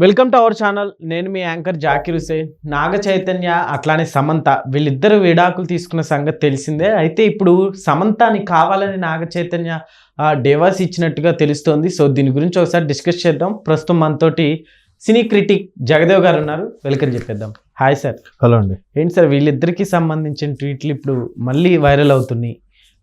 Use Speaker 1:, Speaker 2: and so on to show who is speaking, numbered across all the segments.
Speaker 1: Welcome to our channel నేను మీ anchor Zakir Hussain Naga Chaitanya అట్లానే సమంత వీళ్ళిద్దరు విడాకులు తీసుకున్న సంగతి తెలిసిందే. అయితే ఇప్పుడు సమంతాని కావాలని నాగ చైతన్య డేవాస్ ఇచ్చినట్టుగా తెలుస్తోంది. సో దీని గురించి ఒకసారి డిస్కస్ చేద్దాం. ప్రస్తుతం మనతోటి సినీ క్రిటిక్ జగదేవ్ గారు ఉన్నారు. వెల్కమ్ చెప్పేద్దాం. హాయ్ సార్
Speaker 2: హలో అండి.
Speaker 1: ఏంటి సార్ వీళ్ళిద్దరికి సంబంధించిన ట్వీట్లు ఇప్పుడు మళ్ళీ వైరల్ అవుతున్నాయి.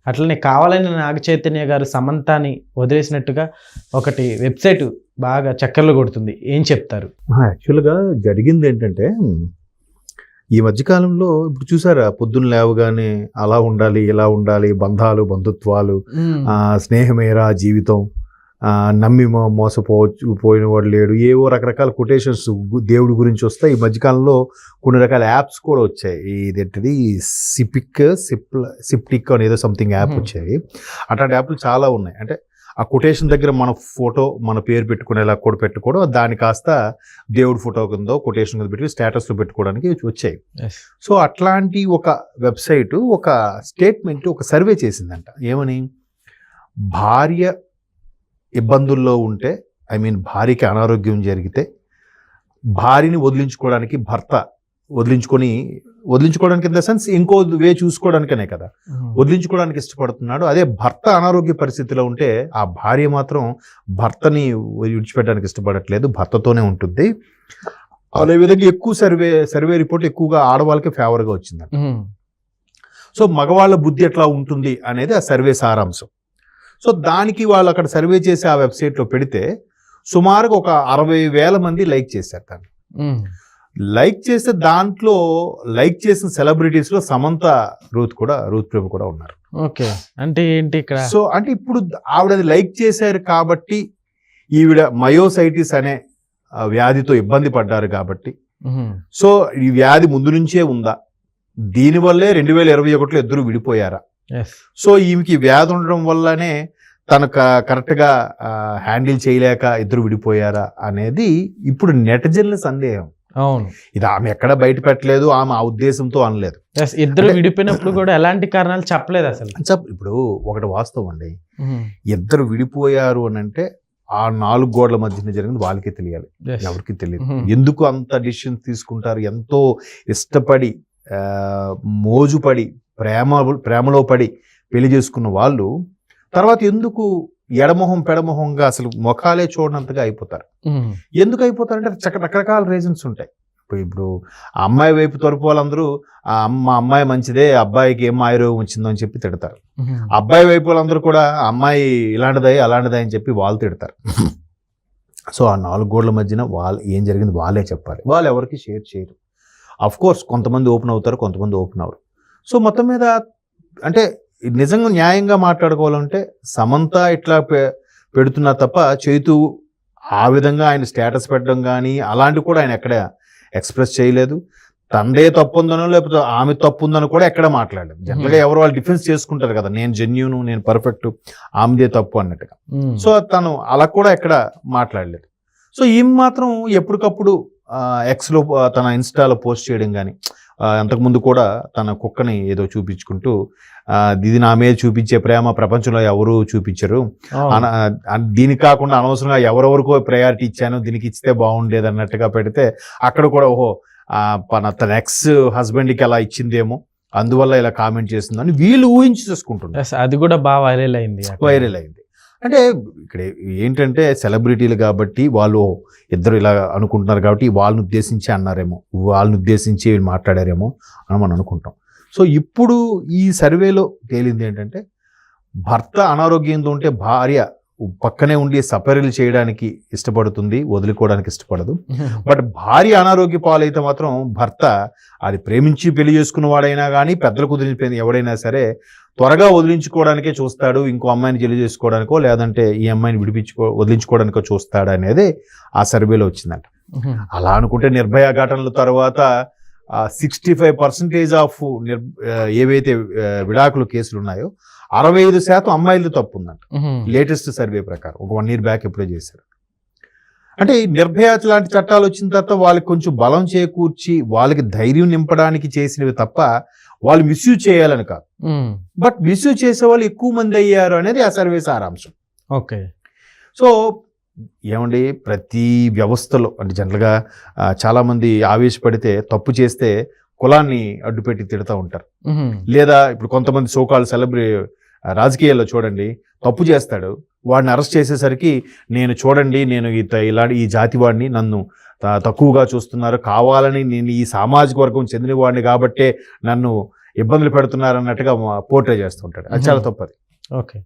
Speaker 1: అట్లనే కావాలని నాగ చైతన్య గారు సమంతాని వదిలేసినట్టుగా ఒకటి వెబ్సైట్ బాగా చక్కర్లు కొడుతుంది. ఏం చెప్తారు?
Speaker 2: యాక్చువల్గా జరిగింది ఏంటంటే ఈ మధ్యకాలంలో ఇప్పుడు చూసారా పొద్దున్న లేవగానే అలా ఉండాలి ఇలా ఉండాలి బంధాలు బంధుత్వాలు ఆ, స్నేహమేరా జీవితం నమ్మి మోసపోవచ్చు పోయిన వాడు లేడు. ఏవో రకరకాల కొటేషన్స్ దేవుడి గురించి వస్తాయి. ఈ మధ్యకాలంలో కొన్ని రకాల యాప్స్ కూడా వచ్చాయి. ఇదేంటిది? సిపిక్ సిప్ సిప్టిక్ అని ఏదో సంథింగ్ యాప్. వచ్చాయి. అట్లాంటి యాప్లు చాలా ఉన్నాయి. అంటే ఆ కొటేషన్ దగ్గర మన ఫోటో మన పేరు పెట్టుకునేలా కూడా పెట్టుకోవడం దాని కాస్త దేవుడి ఫోటో కింద కొటేషన్ కింద పెట్టి స్టేటస్లో పెట్టుకోవడానికి వచ్చాయి. సో అట్లాంటి ఒక వెబ్సైట్ ఒక స్టేట్మెంట్ ఒక సర్వే చేసిందంట. ఏమని? భార్య ఇబ్బందుల్లో ఉంటే ఐ మీన్ భార్యకి అనారోగ్యం జరిగితే భార్యని వదిలించుకోవడానికి భర్త వదిలించుకొని వదిలించుకోవడానికి ఇన్ ద సెన్స్ ఇంకో వే చూసుకోవడానికనే కదా. వదిలించుకోవడానికి ఇష్టపడుతున్నాడు. అదే భర్త అనారోగ్య పరిస్థితిలో ఉంటే ఆ భార్య మాత్రం భర్తని విడిచిపెట్టడానికి ఇష్టపడట్లేదు భర్తతోనే ఉంటుంది. అదే విధంగా ఎక్కువ సర్వే సర్వే రిపోర్ట్ ఎక్కువగా ఆడవాళ్ళకి ఫేవర్గా వచ్చిందంట.
Speaker 1: ఉమ్.
Speaker 2: సో మగవాళ్ళ బుద్ధి ఎట్లా ఉంటుంది అనేది ఆ సర్వే సారాంశం. సో దానికి వాళ్ళు అక్కడ సర్వే చేసి ఆ వెబ్సైట్లో పెడితే సుమారుగా ఒక అరవై వేల మంది లైక్ చేశారు దాన్ని. లైక్ చేస్తే దాంట్లో లైక్ చేసిన సెలబ్రిటీస్లో సమంత రూత్ కూడా రూత్ ప్రభు కూడా ఉన్నారు
Speaker 1: ఓకే అంటే ఏంటి ఇక్కడ
Speaker 2: సో అంటే ఇప్పుడు ఆవిడ లైక్ చేశారు కాబట్టి ఈవిడ మయోసైటిస్ అనే వ్యాధితో ఇబ్బంది పడ్డారు కాబట్టి. సో ఈ వ్యాధి ముందు నుంచే ఉందా దీనివల్లే రెండు వేల ఇరవై ఒకటిలో ఇద్దరు విడిపోయారా. సో ఈమెకి వ్యాధి ఉండడం వల్లనే తను క- కరెక్ట్గా హ్యాండిల్ చేయలేక ఇద్దరు విడిపోయారా అనేది ఇప్పుడు నెటిజన్ల సందేహం.
Speaker 1: అవును.
Speaker 2: ఇది ఆమె ఎక్కడ బయట పెట్టలేదు ఆమె ఆ ఉద్దేశంతో అనలేదు.
Speaker 1: ఇద్దరు విడిపోయినప్పుడు కూడా ఎలాంటి కారణాలు చెప్పలేదు అసలు.
Speaker 2: ఇప్పుడు ఒకటి వాస్తవం అండి. ఇద్దరు విడిపోయారు అని అంటే ఆ నాలుగు గోడల మధ్యన జరిగింది వాళ్ళకే తెలియాలి. ఎవరికి తెలియదు. ఎందుకు అంత డిసిషన్ తీసుకుంటారు? ఎంతో ఇష్టపడి మోజుపడి ప్రేమ ప్రేమలో పడి పెళ్ళి చేసుకున్న వాళ్ళు తర్వాత ఎందుకు ఎడమొహం పెడమొహంగా అసలు ముఖాలే చూడనంతగా అయిపోతారు. ఎందుకు అయిపోతారంటే చక్క రకరకాల రీజన్స్ ఉంటాయి. ఇప్పుడు ఇప్పుడు ఆ అమ్మాయి వైపు తరపు వాళ్ళందరూ ఆ అమ్మ అమ్మాయి మంచిదే అబ్బాయికి ఏం ఆయురోగం వచ్చిందో అని చెప్పి తిడతారు. అబ్బాయి వైపు వాళ్ళందరూ కూడా అమ్మాయి ఇలాంటిదే అలాంటిదే అని చెప్పి వాళ్ళు తిడతారు. సో ఆ నాలుగు గోడల మధ్యన వాళ్ళు ఏం జరిగింది వాళ్ళే చెప్పాలి. వాళ్ళు ఎవరికి షేర్ చేయరు. కోర్స్ కొంతమంది ఓపెన్ అవుతారు కొంతమంది ఓపెన్ అవ్వరు. సో మొత్తం మీద అంటే నిజంగా న్యాయంగా మాట్లాడుకోవాలంటే సమంత ఇట్లా పె- పెడుతున్నా తప్ప చైతు ఆ విధంగా ఆయన స్టేటస్ పెట్టడం కానీ అలాంటివి కూడా ఆయన ఎక్కడ ఎక్స్ప్రెస్ చేయలేదు. తందే తప్పు ఉందనో లేకపోతే ఆమె తప్పు ఉందని కూడా ఎక్కడ మాట్లాడలేదు. జనరల్గా ఎవరు వాళ్ళు డిఫెన్స్ చేసుకుంటారు కదా నేను జెన్యున్ నేను పర్ఫెక్ట్ ఆమెదే తప్పు అన్నట్టుగా.
Speaker 1: ఉమ్.
Speaker 2: సో తను అలా కూడా ఎక్కడ మాట్లాడలేదు. సో ఈమె మాత్రం ఎప్పటికప్పుడు ఆ, X లో ఆ, తన ఇన్స్టాలో పోస్ట్ చేయడం కానీ అంతకుముందు కూడా తన కుక్కని ఏదో చూపించుకుంటూ ఇది నా మీద చూపించే ప్రేమ ప్రపంచంలో ఎవరు చూపించరు. దీనికి కాకుండా అనవసరంగా ఎవరెవరికో ప్రయారిటీ ఇచ్చాను దీనికి ఇస్తే బాగుండేది అన్నట్టుగా పెడితే అక్కడ కూడా ఓహో తన ఎక్స్ హస్బెండ్కి అలా ఇచ్చిందేమో అందువల్ల ఇలా కామెంట్ చేస్తుందని వీళ్ళు ఊహించి చేసుకుంటున్నారు.
Speaker 1: అది కూడా బాగా వైరల్ అయింది.
Speaker 2: వైరల్ అయింది. అంటే ఇక్కడ ఏంటంటే సెలబ్రిటీలు కాబట్టి వాళ్ళు ఇద్దరు ఇలా అనుకుంటున్నారు కాబట్టి వాళ్ళని ఉద్దేశించి అన్నారేమో వాళ్ళని ఉద్దేశించి వీళ్ళు మాట్లాడారేమో అని మనం అనుకుంటాం. సో ఇప్పుడు ఈ సర్వేలో తేలింది ఏంటంటే భర్త అనారోగ్యంతో ఉంటే భార్య పక్కనే ఉండి సపరీలు చేయడానికి ఇష్టపడుతుంది వదులుకోవడానికి ఇష్టపడదు. బట్ భార్య అనారోగ్య పాలైతే మాత్రం భర్త అది ప్రేమించి పెళ్ళి చేసుకున్న వాడైనా కానీ పెద్దలు కుదిరిపోయింది ఎవడైనా సరే త్వరగా వదిలించుకోవడానికే చూస్తాడు ఇంకో అమ్మాయిని పెళ్ళి చేసుకోవడానికో లేదంటే ఈ అమ్మాయిని విడిపించుకో వదిలించుకోవడానికో చూస్తాడు అనేది ఆ సర్వేలో వచ్చిందంట. అలా అనుకుంటే నిర్భయ ఘటనల తర్వాత సిక్స్టీ ఫైవ్ పర్సెంటేజ్ ఆఫ్ ఏవైతే విడాకుల కేసులు ఉన్నాయో అరవై ఐదు శాతం అమ్మాయిలు తప్పు ఉందంట. లేటెస్ట్ సర్వే ప్రకారం. ఒక వన్ ఇయర్ బ్యాక్ ఎప్పుడో చేశారు. అంటే నిర్భయ లాంటి చట్టాలు వచ్చిన తర్వాత వాళ్ళకి కొంచెం బలం చేకూర్చి వాళ్ళకి ధైర్యం నింపడానికి చేసినవి తప్ప వాళ్ళు మిస్యూజ్ చేయాలని కాదు. బట్ మిస్యూజ్ చేసే వాళ్ళు ఎక్కువ మంది అయ్యారు అనేది ఆ సర్వే సారాంశం.
Speaker 1: ఓకే.
Speaker 2: సో ఏమండి ప్రతి వ్యవస్థలో అంటే జనరల్గా చాలామంది ఆవేశపడితే తప్పు చేస్తే కులాన్ని అడ్డుపెట్టి తిడతా ఉంటారు. లేదా ఇప్పుడు కొంతమంది సోకాల్ సెలబ్రి రాజకీయాల్లో చూడండి తప్పు చేస్తాడు. వాడిని అరెస్ట్ చేసేసరికి నేను చూడండి నేను ఇత- ఇలాంటి ఈ జాతి వాడిని నన్ను తక్కువగా చూస్తున్నారు. కావాలని నేను ఈ సామాజిక వర్గం చెందిన వాడిని కాబట్టే నన్ను ఇబ్బందులు పెడుతున్నారు అన్నట్టుగా పోర్ట్రే చేస్తుంటాడు అది చాలా తప్పది.
Speaker 1: ఓకే.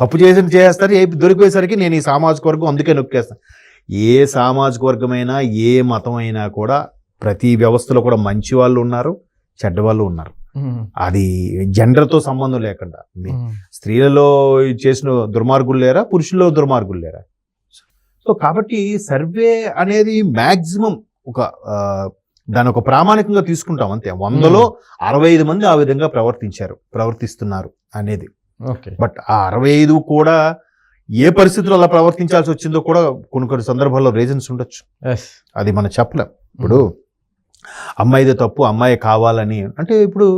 Speaker 2: తప్పు చేసి చేస్తారు ఏ దొరికిపోయేసరికి నేను ఈ సామాజిక వర్గం అందుకే నొక్కేస్తాను ఏ సామాజిక వర్గమైనా ఏ మతం అయినా కూడా ప్రతి వ్యవస్థలో కూడా మంచి వాళ్ళు ఉన్నారు చెడ్డ వాళ్ళు ఉన్నారు. అది జెండర్తో సంబంధం లేకుండా. స్త్రీలలో చేసిన దుర్మార్గులు లేరా? పురుషుల్లో దుర్మార్గులు లేరా? సో కాబట్టి సర్వే అనేది మ్యాక్సిమం ఒక దాని ఒక ప్రామాణికంగా తీసుకుంటాం అంతే. వందలో అరవై ఐదు మంది ఆ విధంగా ప్రవర్తించారు ప్రవర్తిస్తున్నారు అనేది.
Speaker 1: ఓకే.
Speaker 2: బట్ ఆ అరవై ఐదు కూడా ఏ పరిస్థితుల్లో అలా ప్రవర్తించాల్సి వచ్చిందో కూడా కొన్ని కొన్ని సందర్భాల్లో రీజన్స్ ఉండొచ్చు. అది మనం చెప్పలేం. ఇప్పుడు అమ్మాయిదే తప్పు అమ్మాయి కావాలని. అంటే ఇప్పుడు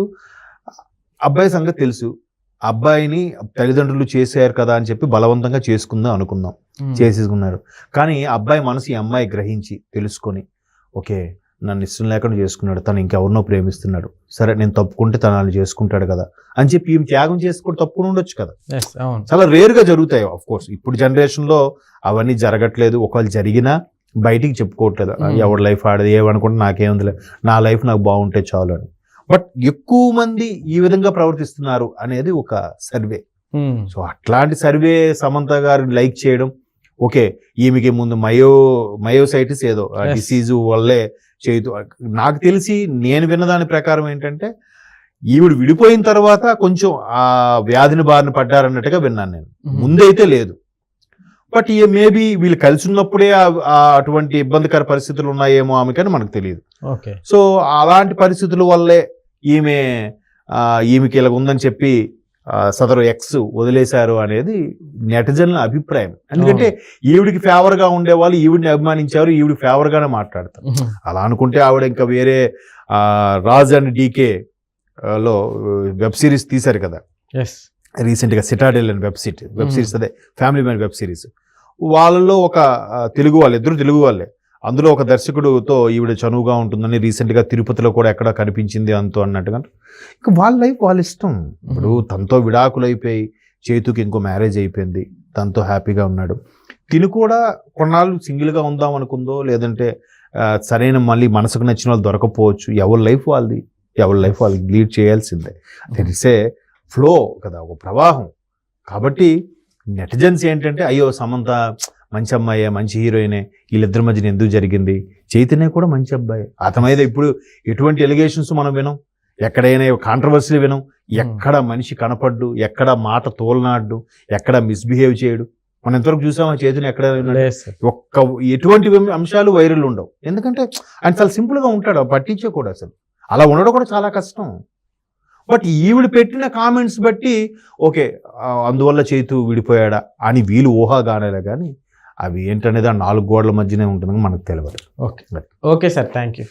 Speaker 2: అబ్బాయి సంగతి తెలుసు. అబ్బాయిని తల్లిదండ్రులు చేశారు కదా అని చెప్పి బలవంతంగా చేసుకుందాం అనుకుందాం. చేసేసుకున్నారు. కానీ అబ్బాయి మనసు ఈ అమ్మాయి గ్రహించి తెలుసుకొని ఓకే నన్ను ఇష్టం లేకుండా చేసుకున్నాడు. తను ఇంకెవరినో ప్రేమిస్తున్నాడు. సరే నేను తప్పుకుంటే తను చేసుకుంటాడు కదా అని చెప్పి ఈమె త్యాగం చేసుకుంటే తప్పుకుని ఉండొచ్చు కదా. చాలా రేరుగా జరుగుతాయి ఆఫ్ కోర్స్ ఇప్పుడు జనరేషన్లో అవన్నీ జరగట్లేదు. ఒకవేళ జరిగినా బయటికి చెప్పుకోవట్లేదు. ఎవరి లైఫ్ ఆడది ఏమనుకుంటే నాకేముందిలే నా లైఫ్ నాకు బాగుంటే చాలు అని బట్ ఎక్కువ మంది ఈ విధంగా ప్రవర్తిస్తున్నారు అనేది ఒక సర్వే. సో అట్లాంటి సర్వే సమంత గారు లైక్ చేయడం ఓకే ఈమెకి ముందు మయో మయోసైటిస్ ఏదో. డిసీజు వల్లే చేయదు నాకు తెలిసి నేను విన్న దాని ప్రకారం ఏంటంటే ఈవిడ విడిపోయిన తర్వాత కొంచెం ఆ వ్యాధిని బారిన పడ్డారన్నట్టుగా విన్నాను నేను. ముందైతే లేదు బట్ ఏ మేబీ వీళ్ళు కలిసి ఉన్నప్పుడే అటువంటి ఇబ్బందికర పరిస్థితులు ఉన్నాయేమో ఆమెకని మనకు తెలియదు.
Speaker 1: ఓకే.
Speaker 2: సో అలాంటి పరిస్థితుల వల్లే ఈమె ఈమెకి ఇలా ఉందని చెప్పి సదరు ఎక్స్ వదిలేశారు అనేది నెటిజన్ల అభిప్రాయం. ఎందుకంటే ఈవిడికి ఫేవర్గా ఉండే వాళ్ళు ఈవిడిని అభిమానించారు ఈవిడి ఫేవర్ గానే మాట్లాడతారు. అలా అనుకుంటే ఆవిడ ఇంకా వేరే రాజ్ అండ్ డీకే లో వెబ్ సిరీస్ తీశారు కదా.
Speaker 1: ఎస్
Speaker 2: రీసెంట్గా సిటాడెల్ అని web sit web
Speaker 1: Mhm.
Speaker 2: Series అదే ఫ్యామిలీ మ్యాన్ వెబ్ సిరీస్. వాళ్ళలో ఒక తెలుగు వాళ్ళు ఇద్దరు తెలుగు వాళ్ళే. అందులో ఒక దర్శకుడుతో ఈవిడ చనువుగా ఉంటుందని రీసెంట్గా తిరుపతిలో కూడా ఎక్కడ కనిపించింది అంతో అన్నట్టుగా ఇంకా వాళ్ళ లైఫ్ వాళ్ళ ఇష్టం. ఇప్పుడు తనతో విడాకులు అయిపోయి చేతుకి ఇంకో మ్యారేజ్ అయిపోయింది. తనతో హ్యాపీగా ఉన్నాడు. తిను కూడా కొన్నాళ్ళు సింగిల్గా ఉందాం అనుకుందో లేదంటే సరైన మళ్ళీ మనసుకు నచ్చిన వాళ్ళు దొరకపోవచ్చు. ఎవరి లైఫ్ వాళ్ళది? ఎవరి లైఫ్ వాళ్ళకి లీడ్ చేయాల్సిందే. తెలిసే ఫ్లో కదా ఒక ప్రవాహం. కాబట్టి నెటిజన్స్ ఏంటంటే అయ్యో సమంత మంచి అమ్మాయే మంచి హీరోయినే వీళ్ళిద్దరి మధ్యన ఎందుకు జరిగింది? చైతన్య కూడా మంచి అబ్బాయి. అతని మీద ఇప్పుడు ఎటువంటి ఎలిగేషన్స్ మనం వినం? ఎక్కడైనా కాంట్రవర్సీ వినం? ఎక్కడ మనిషి కనపడ్డు? ఎక్కడ మాట తోలనాడు? ఎక్కడ మిస్బిహేవ్ చేయడు? మనం ఎంతవరకు చూసామా? చైతన్య ఎక్కడ ఒక్క ఎటువంటి అంశాలు వైరల్ ఉండవు. ఎందుకంటే ఆయన చాలా సింపుల్గా ఉంటాడు పట్టించే కూడా అసలు. అలా ఉండడం కూడా చాలా కష్టం. బట్ ఈవిడ పెట్టిన కామెంట్స్ బట్టి ఓకే అందువల్ల చేతు విడిపోయాడా అని వీళ్ళు ఊహాగానేలే కానీ అవి ఏంటనేది ఆ నాలుగు గోడల మధ్యనే ఉంటుందని మనకు తెలియదు
Speaker 1: okay. Okay sir. Thank you